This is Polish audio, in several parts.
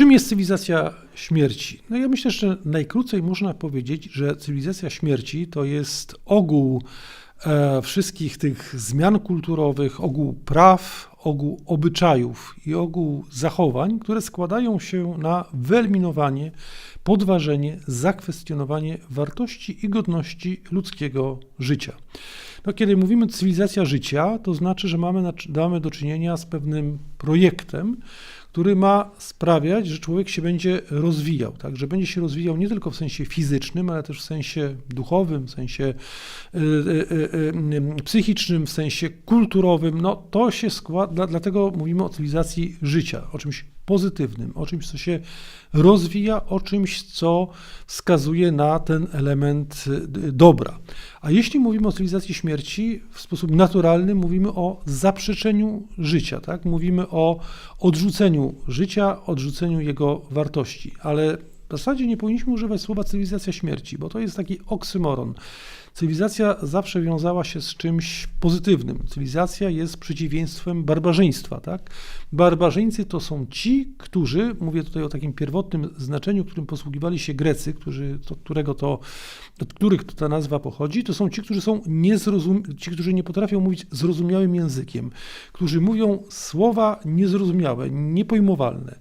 Czym jest cywilizacja śmierci? No ja myślę, że najkrócej można powiedzieć, że cywilizacja śmierci to jest ogół e, wszystkich tych zmian kulturowych, ogół praw, ogół obyczajów i ogół zachowań, które składają się na wyeliminowanie, podważenie, zakwestionowanie wartości i godności ludzkiego życia. No, kiedy mówimy cywilizacja życia, to znaczy, że mamy, mamy do czynienia z pewnym projektem, który ma sprawiać, że człowiek się będzie rozwijał, tak? że będzie się rozwijał nie tylko w sensie fizycznym, ale też w sensie duchowym, w sensie y, y, y, psychicznym, w sensie kulturowym. No to się składa, dlatego mówimy o cywilizacji życia, o czymś pozytywnym, o czymś, co się rozwija, o czymś, co wskazuje na ten element dobra. A jeśli mówimy o cywilizacji śmierci, w sposób naturalny mówimy o zaprzeczeniu życia, tak? mówimy o odrzuceniu życia, odrzuceniu jego wartości, ale w zasadzie nie powinniśmy używać słowa cywilizacja śmierci, bo to jest taki oksymoron. Cywilizacja zawsze wiązała się z czymś pozytywnym. Cywilizacja jest przeciwieństwem barbarzyństwa. Tak? Barbarzyńcy to są ci, którzy, mówię tutaj o takim pierwotnym znaczeniu, którym posługiwali się Grecy, którzy, od, którego to, od których to ta nazwa pochodzi, to są ci, którzy są niezrozum, ci, którzy nie potrafią mówić zrozumiałym językiem, którzy mówią słowa niezrozumiałe, niepojmowalne.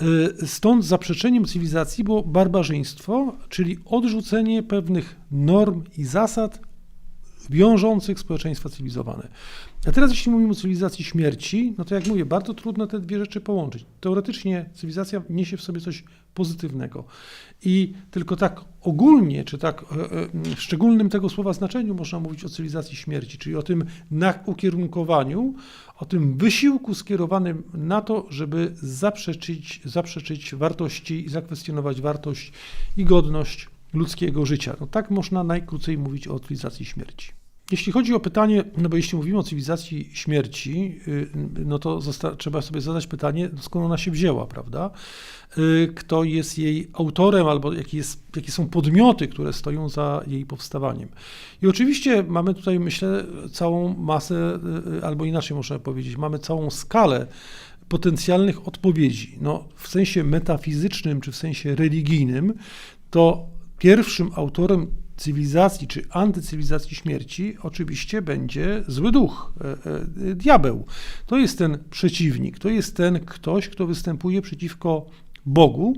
E, stąd zaprzeczeniem cywilizacji było barbarzyństwo, czyli odrzucenie pewnych norm i zasad wiążących społeczeństwa cywilizowane. A teraz, jeśli mówimy o cywilizacji śmierci, no to jak mówię, bardzo trudno te dwie rzeczy połączyć. Teoretycznie cywilizacja niesie w sobie coś pozytywnego. I tylko tak ogólnie, czy tak e, e, w szczególnym tego słowa znaczeniu można mówić o cywilizacji śmierci, czyli o tym ukierunkowaniu, o tym wysiłku skierowanym na to, żeby zaprzeczyć, zaprzeczyć wartości i zakwestionować wartość i godność ludzkiego życia. No tak można najkrócej mówić o cywilizacji śmierci. Jeśli chodzi o pytanie, no bo jeśli mówimy o cywilizacji śmierci, y, no to trzeba sobie zadać pytanie, skąd ona się wzięła, prawda? Y, kto jest jej autorem, albo jakie, jest, jakie są podmioty, które stoją za jej powstawaniem. I oczywiście mamy tutaj, myślę, całą masę, y, albo inaczej można powiedzieć, mamy całą skalę potencjalnych odpowiedzi. No, w sensie metafizycznym czy w sensie religijnym, to pierwszym autorem cywilizacji czy antycywilizacji śmierci oczywiście będzie zły duch, e, e, diabeł. To jest ten przeciwnik, to jest ten ktoś, kto występuje przeciwko Bogu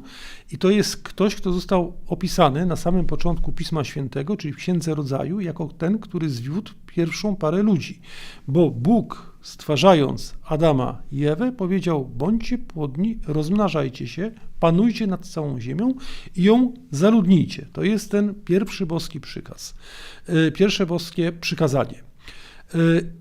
i to jest ktoś, kto został opisany na samym początku Pisma Świętego, czyli w Księdze Rodzaju, jako ten, który zwiódł pierwszą parę ludzi. Bo Bóg, stwarzając Adama i Ewę, powiedział: bądźcie płodni, rozmnażajcie się, panujcie nad całą ziemią i ją zaludnijcie. To jest ten pierwszy boski przykaz, e, pierwsze boskie przykazanie. E,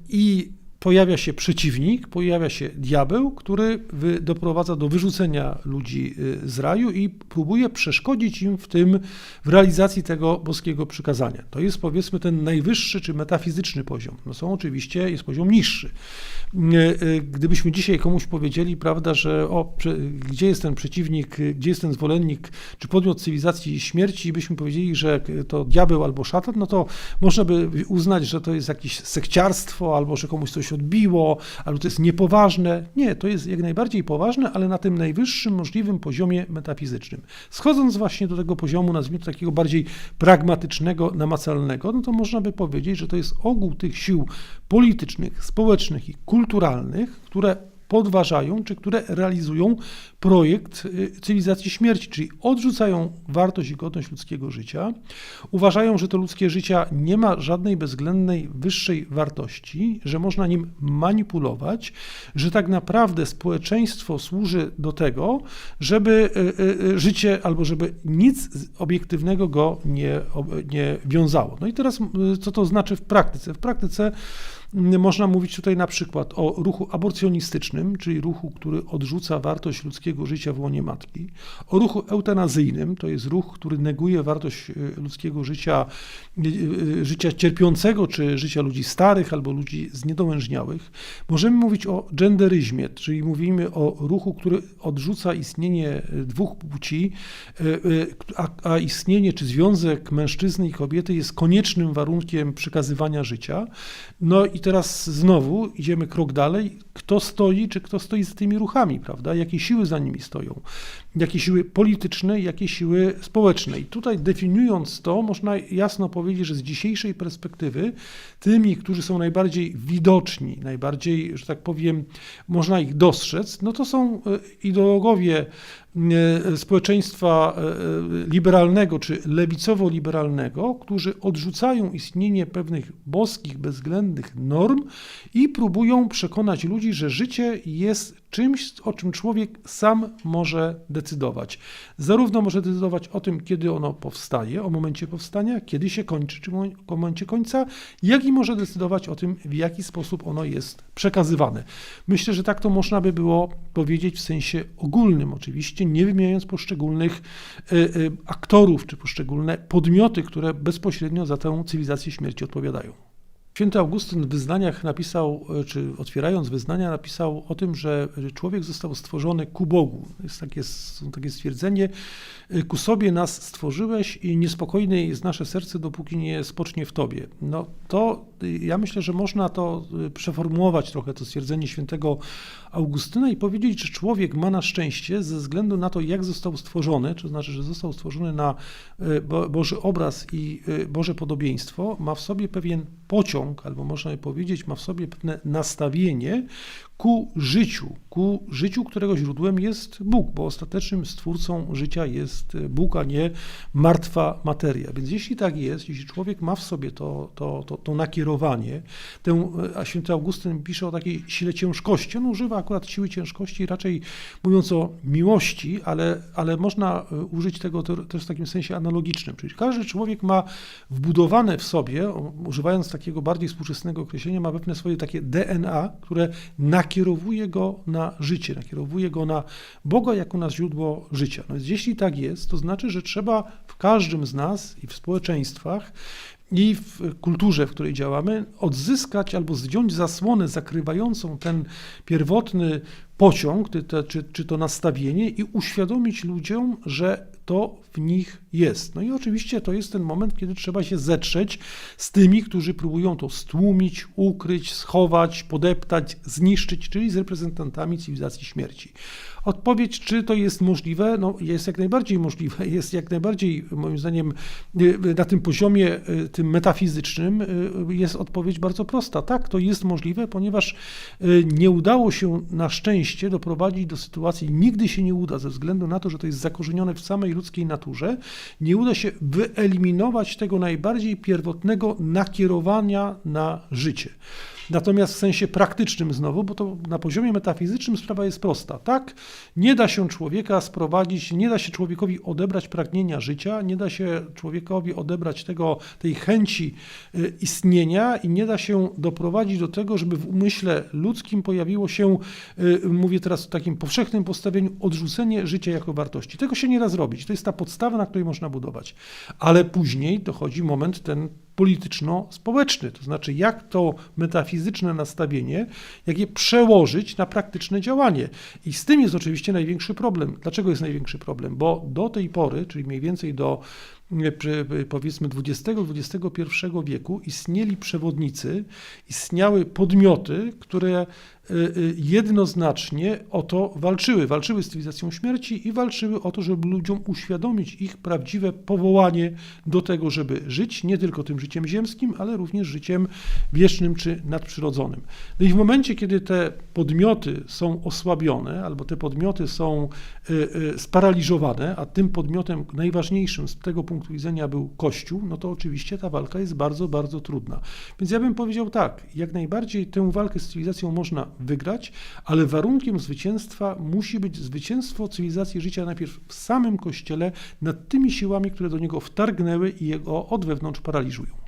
I pojawia się przeciwnik, pojawia się diabeł, który doprowadza do wyrzucenia ludzi y, z raju i próbuje przeszkodzić im w tym, w realizacji tego boskiego przykazania. To jest powiedzmy ten najwyższy czy metafizyczny poziom. No są oczywiście, jest poziom niższy. Y, y, gdybyśmy dzisiaj komuś powiedzieli, prawda, że o, gdzie jest ten przeciwnik, gdzie jest ten zwolennik, czy podmiot cywilizacji śmierci, i byśmy powiedzieli, że to diabeł albo szatan, no to można by uznać, że to jest jakieś sekciarstwo, albo że komuś coś odbiło, albo to jest niepoważne. Nie, to jest jak najbardziej poważne, ale na tym najwyższym możliwym poziomie metafizycznym. Schodząc właśnie do tego poziomu, nazwijmy to takiego bardziej pragmatycznego, namacalnego, no to można by powiedzieć, że to jest ogół tych sił politycznych, społecznych i kulturalnych, które podważają, czy które realizują projekt y, cywilizacji śmierci, czyli odrzucają wartość i godność ludzkiego życia, uważają, że to ludzkie życie nie ma żadnej bezwzględnej wyższej wartości, że można nim manipulować, że tak naprawdę społeczeństwo służy do tego, żeby y, y, życie albo żeby nic obiektywnego go nie, nie wiązało. No i teraz co to znaczy w praktyce? W praktyce można mówić tutaj na przykład o ruchu aborcjonistycznym, czyli ruchu, który odrzuca wartość ludzkiego życia w łonie matki, o ruchu eutanazyjnym, to jest ruch, który neguje wartość e, ludzkiego życia, e, e, życia cierpiącego, czy życia ludzi starych albo ludzi zniedołężniałych. Możemy mówić o genderyzmie, czyli mówimy o ruchu, który odrzuca istnienie dwóch płci, a, a istnienie czy związek mężczyzny i kobiety jest koniecznym warunkiem przekazywania życia. No i teraz znowu idziemy krok dalej. Kto stoi, czy kto stoi za tymi ruchami, prawda? Jakie siły za nimi stoją? Jakie siły polityczne, jakie siły społeczne? I tutaj definiując to, można jasno powiedzieć, że z dzisiejszej perspektywy tymi, którzy są najbardziej widoczni, najbardziej, że tak powiem, można ich dostrzec, no to są e, ideologowie społeczeństwa e, liberalnego czy lewicowo-liberalnego, którzy odrzucają istnienie pewnych boskich, bezwzględnych norm i próbują przekonać ludzi, że życie jest czymś, o czym człowiek sam może decydować. Zarówno może decydować o tym, kiedy ono powstaje, o momencie powstania, kiedy się kończy, czy o momencie końca, jak i może decydować o tym, w jaki sposób ono jest przekazywane. Myślę, że tak to można by było powiedzieć w sensie ogólnym, oczywiście, nie wymieniając poszczególnych y, y, aktorów czy poszczególne podmioty, które bezpośrednio za tę cywilizację śmierci odpowiadają. Święty Augustyn w wyznaniach napisał, czy otwierając wyznania, napisał o tym, że człowiek został stworzony ku Bogu. Jest takie, takie stwierdzenie, ku sobie nas stworzyłeś i niespokojne jest nasze serce, dopóki nie spocznie w Tobie. No to ja myślę, że można to przeformułować trochę, to stwierdzenie świętego Augustyna i powiedzieć, że człowiek ma na szczęście ze względu na to, jak został stworzony, to znaczy, że został stworzony na Boży obraz i Boże podobieństwo, ma w sobie pewien pociąg, albo można powiedzieć, ma w sobie pewne nastawienie ku życiu, ku życiu, którego źródłem jest Bóg, bo ostatecznym stwórcą życia jest Bóg, a nie martwa materia. Więc jeśli tak jest, jeśli człowiek ma w sobie to, to, to, to nakierowanie, tę, a święty Augustyn pisze o takiej sile ciężkości, on używa akurat siły ciężkości, raczej mówiąc o miłości, ale, ale można użyć tego też w takim sensie analogicznym, czyli każdy człowiek ma wbudowane w sobie, używając takiego bardziej współczesnego określenia, ma pewne swoje takie DNA, które nakierowane nakierowuje go na życie, nakierowuje go na Boga jako na źródło życia. No więc jeśli tak jest, to znaczy, że trzeba w każdym z nas i w społeczeństwach i w kulturze, w której działamy, odzyskać albo zdjąć zasłonę zakrywającą ten pierwotny pociąg, czy, czy to nastawienie i uświadomić ludziom, że to w nich jest. No i oczywiście to jest ten moment, kiedy trzeba się zetrzeć z tymi, którzy próbują to stłumić, ukryć, schować, podeptać, zniszczyć, czyli z reprezentantami cywilizacji śmierci. Odpowiedź, czy to jest możliwe, no jest jak najbardziej możliwe, jest jak najbardziej, moim zdaniem, na tym poziomie, tym metafizycznym, jest odpowiedź bardzo prosta. Tak, to jest możliwe, ponieważ nie udało się na szczęście doprowadzić do sytuacji, nigdy się nie uda, ze względu na to, że to jest zakorzenione w samej ludzkiej naturze, nie uda się wyeliminować tego najbardziej pierwotnego nakierowania na życie. Natomiast w sensie praktycznym znowu, bo to na poziomie metafizycznym sprawa jest prosta, tak? Nie da się człowieka sprowadzić, nie da się człowiekowi odebrać pragnienia życia, nie da się człowiekowi odebrać tego, tej chęci y, istnienia i nie da się doprowadzić do tego, żeby w umyśle ludzkim pojawiło się, y, mówię teraz w takim powszechnym postawieniu, odrzucenie życia jako wartości. Tego się nie da zrobić. To jest ta podstawa, na której można budować. Ale później dochodzi moment ten polityczno-społeczny, to znaczy jak to metafizyczne nastawienie, jak je przełożyć na praktyczne działanie. I z tym jest oczywiście największy problem. Dlaczego jest największy problem? Bo do tej pory, czyli mniej więcej do powiedzmy XX-XXI wieku istnieli przewodnicy, istniały podmioty, które y, jednoznacznie o to walczyły. Walczyły z cywilizacją śmierci i walczyły o to, żeby ludziom uświadomić ich prawdziwe powołanie do tego, żeby żyć nie tylko tym życiem ziemskim, ale również życiem wiecznym czy nadprzyrodzonym. No i w momencie, kiedy te podmioty są osłabione, albo te podmioty są sparaliżowane, a tym podmiotem najważniejszym z tego punktu punktu widzenia był Kościół, no to oczywiście ta walka jest bardzo, bardzo trudna. Więc ja bym powiedział tak, jak najbardziej tę walkę z cywilizacją można wygrać, ale warunkiem zwycięstwa musi być zwycięstwo cywilizacji życia najpierw w samym Kościele nad tymi siłami, które do niego wtargnęły i jego od wewnątrz paraliżują.